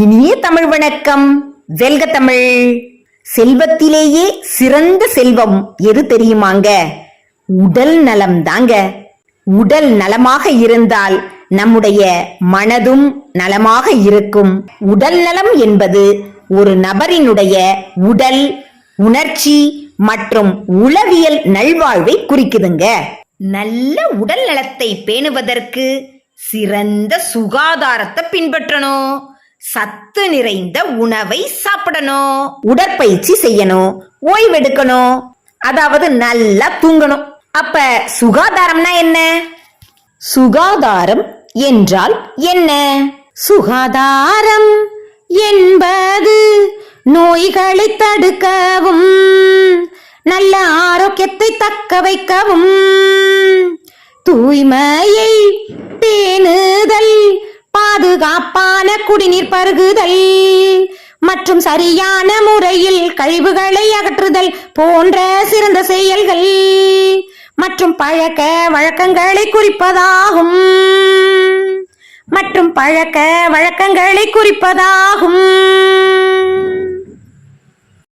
இனிய தமிழ் வணக்கம். வெல்க தமிழ். செல்வத்திலேயே சிறந்த செல்வம் எது தெரியுமாங்க? உடல் நலம் தாங்க. உடல் நலமாக இருந்தால் நம்முடைய மனதும் நலமாக இருக்கும். உடல் நலம் என்பது ஒரு நபரினுடைய உடல் உணர்ச்சி மற்றும் உளவியல் நல்வாழ்வை குறிக்குதுங்க. நல்ல உடல் நலத்தை பேணுவதற்கு சிறந்த சுகாதாரத்தை பின்பற்றணும். சத்து நிறைந்த உணவை சாப்பிடணும். உடற்பயிற்சி செய்யணும். ஓய்வெடுக்கணும். அதாவது நல்லா தூங்கணும். அப்ப சுகாதாரம்னா என்ன? சுகாதாரம் என்றால் என்ன? சுகாதாரம் என்பது நோய்களை தடுக்கவும் நல்ல ஆரோக்கியத்தை தக்க வைக்கவும் தூய்மையை தே குடிநீர் பருகுதல் மற்றும் சரியான முறையில் கழிவுகளை அகற்றுதல் போன்ற சிறந்த செயல்கள் மற்றும் பழக்க வழக்கங்களை குறிப்பதாகும். மற்றும் பழக்க வழக்கங்களை குறிப்பதாகும்.